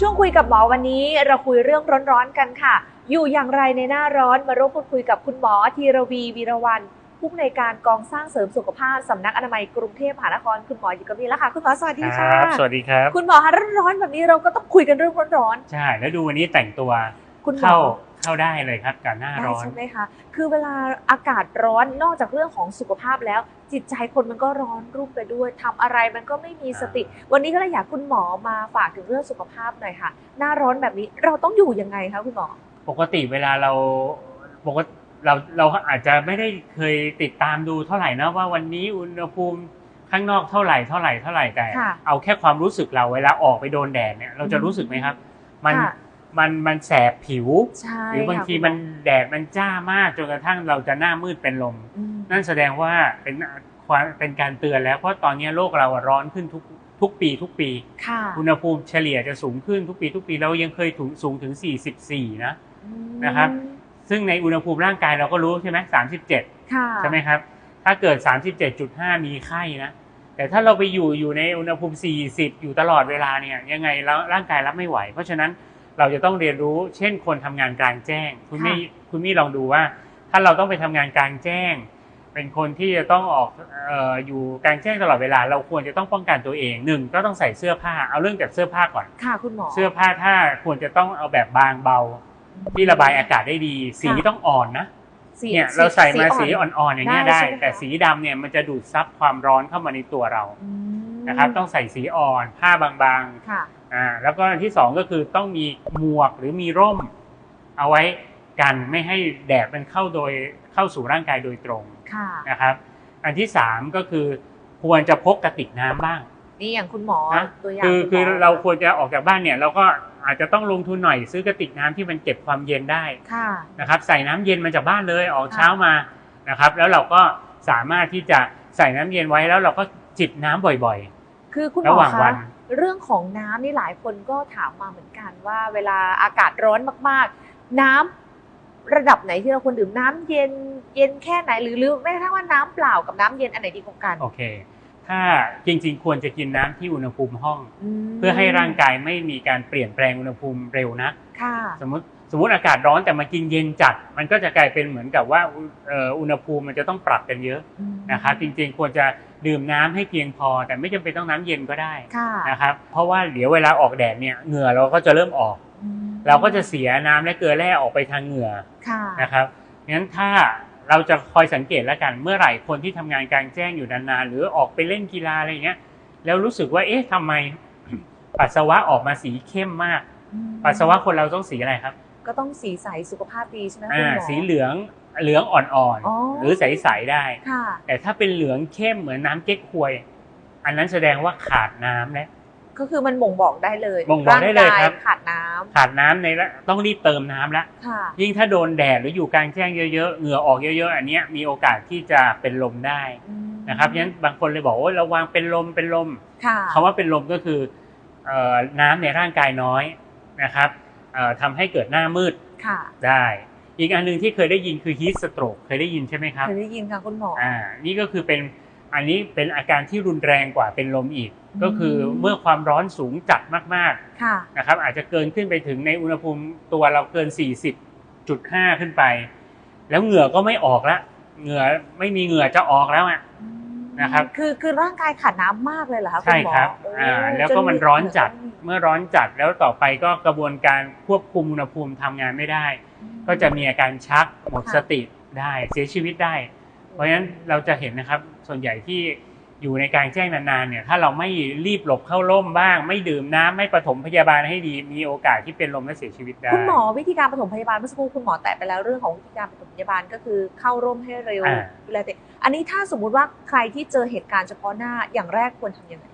ช่วงคุยกับหมอวันนี้เราคุยเรื่องร้อนๆกันค่ะ อยู่อย่างไรในหน้าร้อนมาร่วมพูดคุยกับคุณหมอธีรวีวีรวันผู้อำนวยการกองสร้างเสริมสุขภาพสำนักอนามัยกรุงเทพมหานครคุณหมออยู่กับนี่แล้วค่ะ คุณหมอสวัสดีค่ะครับสวัสดีครับ คุณหมอคะร้อนๆแบบนี้เราก็ต้องคุยกันเรื่องร้อนใช่แล้วดูวันนี้แต่งตัวๆคุณหมเข้าอ เข้าได้เลยครับกับหน้าได้ร้อน ใช่ไหมคะ คือเวลาอากาศร้อนนอกจากเรื่องของสุขภาพแล้ว จิตใจคนมันก็ร้อนรุ่มไปด้วยทำอะไรมันก็ไม่มีสติ วันนี้ก็เลยอยากคุณหมอมาฝากถึงเรื่องสุขภาพหน่อยค่ะ หน้าร้อนแบบนี้เราต้องอยู่ยังไงคะคุณหมอ ปกติเวลาเราปกติเราเราอาจจะไม่ได้เคยติดตามดูเท่าไหร่นะว่าวันนี้อุณหภูมิข้างนอกเท่าไหร่เท่าไหร่เท่าไหร่แต่ค่ะเอาแค่ความรู้สึกเราเวลาออกไปโดนแดดเนี่ยเราจะรู้สึกไหมครับ มันค่ะ มันมันแสบผิว ใช่หรือบางทีค่ะมันแดดมันจ้ามากจนกระทั่งเราจะหน้ามืดเป็นลมอืมนั่นแสดงว่าเป็นความเป็นการเตือนแล้วเพราะตอนนี้โลกเราอะร้อนขึ้นทุกทุกปีทุกปีค่ะอุณหภูมิเฉลี่ยจะสูงขึ้นทุกปีทุกปีเรายังเคยถึงสูงถึง 44 นะอืมนะครับ ซึ่งในอุณหภูมิร่างกายเราก็รู้ใช่ไหม37ค่ะใช่ไหมครับ ถ้าเกิด 37.5 มีไข้นะแต่ถ้าเราไปอยู่อยู่ในอุณหภูมิ 40 อยู่ตลอดเวลาเนี่ยยังไงแล้วร่างกายรับไม่ไหว เพราะฉะนั้น เราจะต้องเรียนรู้ เช่นคนทำงานกลางแจ้ง คุณมี่คุณมี่ลองดูว่า ถ้าเราต้องไปทำงานกลางแจ้ง เป็นคนที่จะต้องออกเอ่ออยู่กลางแจ้งตลอดเวลา เราควรจะต้องป้องกันตัวเองหนึ่งก็ต้องใส่เสื้อผ้าเอาเรื่องจากเสื้อผ้าก่อนค่ะคุณหมอเสื้อผ้าถ้าควรจะต้องเอาแบบบางเบา ที่ระบายอากาศได้ดี สีค่ะต้องอ่อนนะสีเนี่ยเราใส่มาสีอ่อนอ่อนๆอย่างเงี้ยได้ได้ใช่ไหมคะแต่สีดำเนี่ยมันจะดูดซับความร้อนเข้ามาในตัวเราอืมนะครับต้องใส่สีอ่อนผ้าบางค่ะๆ อ่าแล้วก็อันที่สองก็คือต้องมีหมวกหรือมีร่ม เอาไว้กันไม่ให้แดดมันเข้าโดยเข้าสู่ร่างกายโดยตรงค่ะ นะครับ อันที่สามก็คือควรจะพกกระติกน้ำบ้าง นี่อย่างคุณหมอนะ ตัวอย่างคือณหมคือเราควรจะออกจากบ้านเนี่ยเราก็อาจจะต้องลงทุนหน่อยซื้อกระติกน้ำที่มันเก็บความเย็นได้ค่ะ นะครับ ใส่น้ำเย็นมาจากบ้านเลยออกค่ะ เช้ามานะครับ แล้วเราก็สามารถที่จะใส่น้ำเย็นไว้แล้วเราก็จิบน้ำบ่อย คือคุณหระมอหว่างวัคะนเรื่องของน้ำนี่หลายคนก็ถามมาเหมือนกันว่า เวลาอากาศร้อนมากๆ น้ำระดับไหนที่เราควรดื่มน้ำเย็นเย็นแค่ไหนหรือหรือแม้กระทั่งว่าน้ำเปล่ากับน้ำเย็นอันไหนดีกว่ากันๆโอเค ถ้าจริงๆ ควรจะกินน้ำที่อุณหภูมิห้องมเพื่อให้ร่างกายไม่มีการเปลี่ยนแปลงอุณหภูมิเร็วนะค่ะสมมติ สมมติอากาศร้อนแต่มากินเย็นจัด มันก็จะกลายเป็นเหมือนกับว่าเอ่ออุณหภูมิมันจะต้องปรับกันเยอะอืมนะครับจริงๆควรจะดื่มน้ำให้เพียงพอ แต่ไม่จำเป็นต้องน้ำเย็นก็ได้ค่ะนะครับเพราะว่าเดี๋ยวเวลาออกแดดเนี่ยเหงื่อเราก็จะเริ่มออกอืมเราก็จะเสียน้ำและเกลือแร่ออกไปทางเหงื่อค่ะนะครับงั้นถ้าเราจะคอยสังเกตแล้วกันเมื่อไหร่คนที่ทำงานกลางแจ้งอยู่นานๆหรือออกไปเล่นกีฬาอะไรอย่างเงี้ยแล้วรู้สึกว่าเอ๊ะทำไมปัสสาวะออกมาสีเข้มมากอืมปัสสาวะคนเราต้องสีอะไรครับ ก็ต้องสีใสสุขภาพดีใช่ไหมคุณอ่าหมอสีเหลืองเหลืองอ่อนอ๋อๆหรือใสๆได้ค่ะแต่ถ้าเป็นเหลืองเข้มเหมือนน้ำเก๊กฮวย อันนั้นแสดงว่าขาดน้ำแล้วก็คือมันบ่งบอกได้เลยบ่งบอกได้เลยครับางกาขาดน้ำขาดน้ำในละต้องรีบเติมน้ำแล้วค่ะยิ่งถ้าโดนแดดหรืออยู่กลางแจ้งเยอะๆเหงื่อออกเยอะๆ อันเนี้ยมีโอกาสที่จะเป็นลมได้อืมนะครับฉะนั้นบางคนเลยบอกว่าระวังเป็นลมเป็นลมค่ะคำว่าเป็นลมก็คือเอ่อน้ำในร่างกายน้อยนะครับเอ่อ ทำให้เกิดหน้ามืดค่ะได้ อีกอันหนึงที่เคยได้ยินคือ heat stroke เคยได้ยินใช่ไหมครับเคยได้ยินค่ะคุณหมออ่านี่ก็คือเป็นอันนี้เป็นอาการที่รุนแรงกว่าเป็นลมอีกอืมก็คือเมื่อความร้อนสูงจัดมากค่ะๆนะครับ อาจจะเกินขึ้นไปถึงในอุณหภูมิตัวเราเกิน 40.5 ขึ้นไป แล้วเหงื่อก็ไม่ออกละเหงื่อไม่มีเหงื่อจะออกแล้วอะ นะครับคือคือร่างกายขาดน้ำมากเลยเหรอคะณใช่หมอครับโอ้อ่าแล้วก็มันร้อนจัดจนมีเมื่อร้อนจัดแล้วต่อไปก็กระบวนการควบคุมอุณหภูมิทำงานไม่ได้ ก็จะมีอาการชักหมดสติได้เสียชีวิตได้ เพราะฉะนั้นเราจะเห็นนะครับส่วนใหญ่ที่ อยู่ในกลารแจ้งนานๆเนี่ยถ้าเราไม่รีบหลบเข้าร่มบ้าง ไม่ดื่มน้ำไม่ปฐมพยาบาลให้ดีมีโอกาสที่เป็นลมและเสียชีวิตได้คุณหมอวิธีการปฐมพยาบาลเมื่อสักครู่คุณหมอแตะไปแล้วเรื่องของวิธีการปฐมพยาบาลก็คือเข้าร่มให้เร็วอ่าดูแลตัวเองอันนี้ถ้าสมมุติว่าใครที่เจอเหตุการณ์เฉพาะหน้าอย่างแรกควรทำยังไง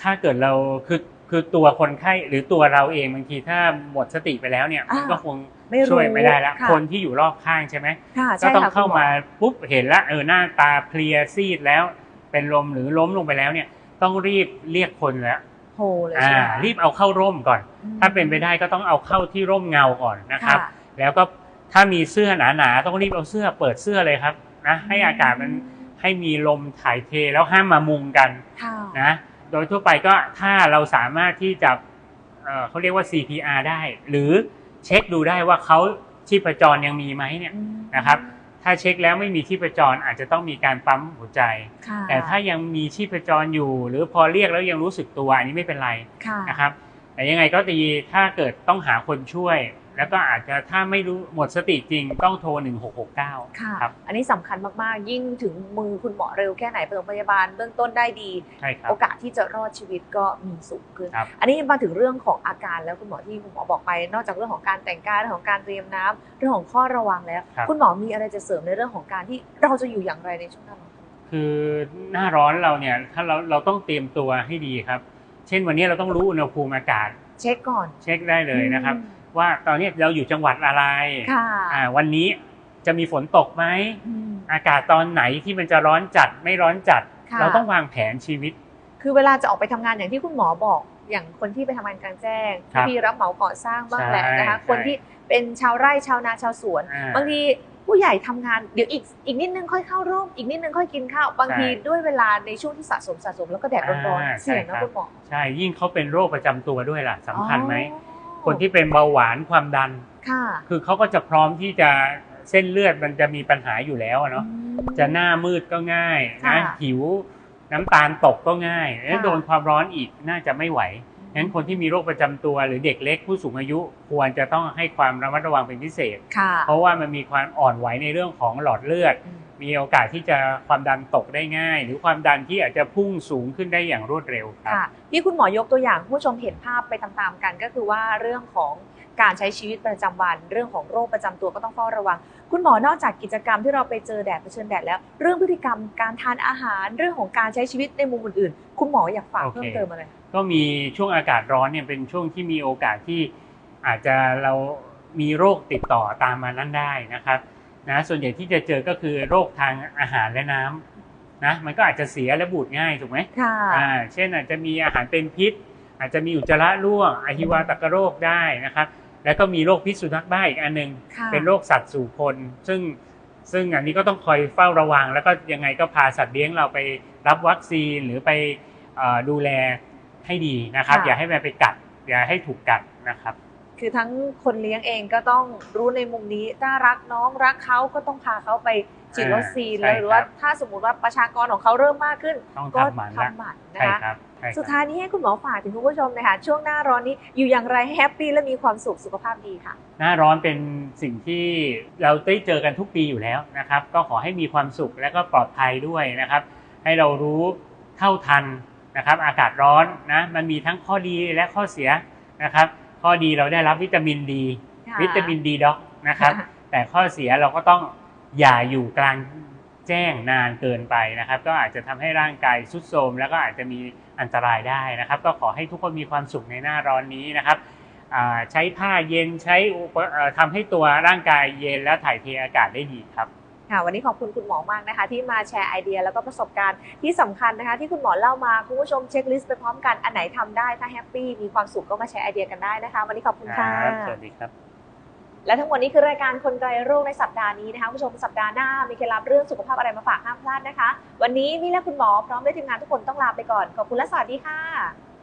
ถ้าเกิดเราคือคือตัวคนไข้หรือตัวเราเองบางทีถ้าหมดสติไปแล้วเนี่ยอ่ามัมันก็คงไม่รู้ช่วยไม่ได้ละค่ะคนที่อยู่รอบข้างใช่ไหมค่ะก็ใช่ต้องค่ะเข้าคุณหอมาปุ๊บเห็นละเออหน้าตาเพลียซีดแล้ว เป็นลมหรือล้มลงไปแล้วเนี่ย ต้องรีบเรียกคนแล้วโทรเลยอ่าใช่ไหมคะ รีบเอาเข้าร่มก่อน อืมถ้าเป็นไปได้ก็ต้องเอาเข้าที่ร่มเงาก่อนนะครับค่ะแล้วก็ถ้ามีเสื้อหนาๆต้องรีบเอาเสื้อเปิดเสื้อเลยครับนะให้อากาศมันให้มีลมถ่ายเทแล้วห้ามมามุงกันค่ะ นะโดยทั่วไปก็ถ้าเราสามารถที่จะเอ่อเขาเรียกว่า CPR ได้ หรือเช็คดูได้ว่าเขาชีพจรยังมีไหมเนี่ย นะครับ ถ้าเช็คแล้วไม่มีชีพจรอาจจะต้องมีการปั๊มหัวใจค่ะแต่ถ้ายังมีชีพจรอยู่ หรือพอเรียกแล้วยังรู้สึกตัวอันนี้ไม่เป็นไรค่ะนะครับแต่ยังไงก็ดีถ้าเกิดต้องหาคนช่วย แล้วก็อาจจะถ้าไม่รู้หมดสติจริงต้องโทร 1669 ค่ะ ครับ อันนี้สำคัญมากๆ ยิ่งถึงมือคุณหมอเร็วแค่ไหนปฐมพยาบาลเบื้องต้นได้ดีใช่ครับโอกาสที่จะรอดชีวิตก็มีสูงขึ้นครับอันนี้มาถึงเรื่องของอาการแล้วคุณหมอที่คุณหมอบอกไป นอกจากเรื่องของการแต่งกายเรื่องของการเตรียมน้ำเรื่องของข้อระวังแล้วครับคุณหมอมีอะไรจะเสริมในเรื่องของการที่เราจะอยู่อย่างไรในช่วงหน้าร้อนคือหน้าร้อนเราเนี่ยถ้าเราเราต้องเตรียมตัวให้ดีครับ เช่นวันนี้เราต้องรู้อุณหภูมิอากาศเช็คก่อนเช็คได้เลยนะครับอืม ว่าตอนนี้เราอยู่จังหวัดอะไรค่ะอ่าวันนี้จะมีฝนตกไหมอืมอากาศตอนไหนที่มันจะร้อนจัดไม่ร้อนจัดค่ะเราต้องวางแผนชีวิต คือเวลาจะออกไปทำงานอย่างที่คุณหมอบอก อย่างคนที่ไปทำงานกลางแจ้งครับที่รับเหมาก่อสร้างบ้างใช่แหละนะคะใช่คนที่เป็นชาวไร่ชาวนาชาวสวนอ่าบางทีผู้ใหญ่ทำงานเดี๋ยวอีกอีกนิดนึงค่อยเข้าร่มอีกนิดนึงค่อยกินข้าวบางทีใช่ด้วยเวลาในช่วงที่สะสมสะสมแล้วก็แดดร้อนอ่าๆเสี่ยงใช่นะครับคุณหมอใช่ยิ่งเขาเป็นโรคประจำตัวด้วยล่ะสำคัญไหมอ๋อ คนที่เป็นเบาหวานความดัน ค่ะ คือเขาก็จะพร้อมที่จะเส้นเลือดมันจะมีปัญหาอยู่แล้วอะเนาะอืมจะหน้ามืดก็ง่ายนะค่ะหิวน้ำตาลตกก็ง่ายแล้วค่ะ โดนความร้อนอีกน่าจะไม่ไหวงั้นคนที่มีโรคประจำตัวหรือเด็กเล็กผู้สูงอายุ ควรจะต้องให้ความระมัดระวังเป็นพิเศษ ค่ะเพราะว่ามันมีความอ่อนไหวในเรื่องของหลอดเลือด อืม มีโอกาสที่จะความดันตกได้ง่าย หรือความดันที่อาจจะพุ่งสูงขึ้นได้อย่างรวดเร็วครับค่ะที่คุณหมอยกตัวอย่างผู้ชมเห็นภาพไปตามๆกัน ก็คือว่าเรื่องของการใช้ชีวิตประจำวัน เรื่องของโรคประจำตัวก็ต้องเฝ้าระวัง คุณหมอนอกจากกิจกรรมที่เราไปเจอแดดเผชิญแดดแล้ว เรื่องพฤติกรรมการทานอาหารเรื่องของการใช้ชีวิตในมุมอื่นๆ คุณหมออยากฝากโอเคเพิ่มเติมอะไร ก็มีช่วงอากาศร้อนเนี่ยเป็นช่วงที่มีโอกาสที่อาจจะเรามีโรคติดต่อตามมานั้นได้นะครับ นะส่วนใหญ่ที่จะเจอก็คือโรคทางอาหารและน้ำนะมันก็อาจจะเสียและบูดง่ายถูกไหมค่ะอ่าเช่นอาจจะมีอาหารเป็นพิษ อาจจะมีอุจจาระร่วงอหิวาตกโรคได้นะครับ แล้วก็มีโรคพิษสุนัขบ้าอีกอันหนึงค่ะเป็นโรคสัตว์สู่คน ซึ่งซึ่งอันนี้ก็ต้องคอยเฝ้าระวัง แล้วก็ยังไงก็พาสัตว์เลี้ยงเราไปรับวัคซีนหรือไปเอ่อดูแลให้ดีนะครับค่ะอย่าให้มันไปกัด อย่าให้ถูกกัดนะครับ คือทั้งคนเลี้ยงเองก็ต้องรู้ในมุมนี้ ถ้ารักน้องรักเขาก็ต้องพาเขาไปฉีดวัคซีนอ่าแล้วใช่หรือว่าครับถ้าสมมุติว่าประชากรของเขาเริ่มมากขึ้นต้องก็ทำหมันละทำหมันนะใช่คะครับใช่ครับสุดท้ายนี้ให้คุณหมอฝากถึงคุณผู้ชมหนะคะช่วงหน้าร้อนนี้อยู่อย่างไรให้แฮปปี้และมีความสุขสุขภาพดีค่ะ หน้าร้อนเป็นสิ่งที่เราได้เจอกันทุกปีอยู่แล้วนะครับ ก็ขอให้มีความสุขและก็ปลอดภัยด้วยนะครับ ให้เรารู้เท่าทันนะครับ อากาศร้อนนะมันมีทั้งข้อดีและข้อเสียนะครับ ข้อดีเราได้รับวิตามินดีค่ะวิตามินดีด็อกนะครับ แต่ข้อเสียเราก็ต้องอย่าอยู่กลางแจ้งนานเกินไปนะครับ ก็อาจจะทำให้ร่างกายทรุดโทรมแล้วก็อาจจะมีอันตรายได้นะครับ ก็ขอให้ทุกคนมีความสุขในหน้าร้อนนี้นะครับอ่าใช้ผ้าเย็นใช้อุปเอ่อทำให้ตัวร่างกายเย็นและถ่ายเทอากาศได้ดีครับ ค่ะวันนี้ขอบคุณคุณหมอมากนะคะ ที่มาแชร์ไอเดียแล้วก็ประสบการณ์ที่สำคัญนะคะ ที่คุณหมอเล่ามาคุณผู้ชมเช็คลิสต์ไปพร้อมกันอันไหนทำได้ถ้าแฮปปี้มีความสุขก็มาแชร์ไอเดียกันได้นะคะ วันนี้ขอบคุณค่ะครับสวัสดีครับและทั้งหมดนี้คือรายการคนไกลโรคในสัปดาห์นี้นะคะคุณผู้ชมสัปดาห์หน้ามีเคล็ดลับเรื่องสุขภาพอะไรมาฝากห้ามพลาดนะคะ วันนี้นี่และคุณหมอพร้อมด้วยทีมงานทุกคนต้องลาไปก่อนขอบคุณและสวัสดีค่ะ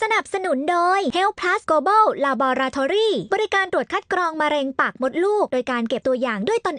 สนับสนุนโดย Health Plus Global Laboratory บริการตรวจคัดกรองมะเร็งปากมดลูก โดยการเก็บตัวอย่างด้วยตน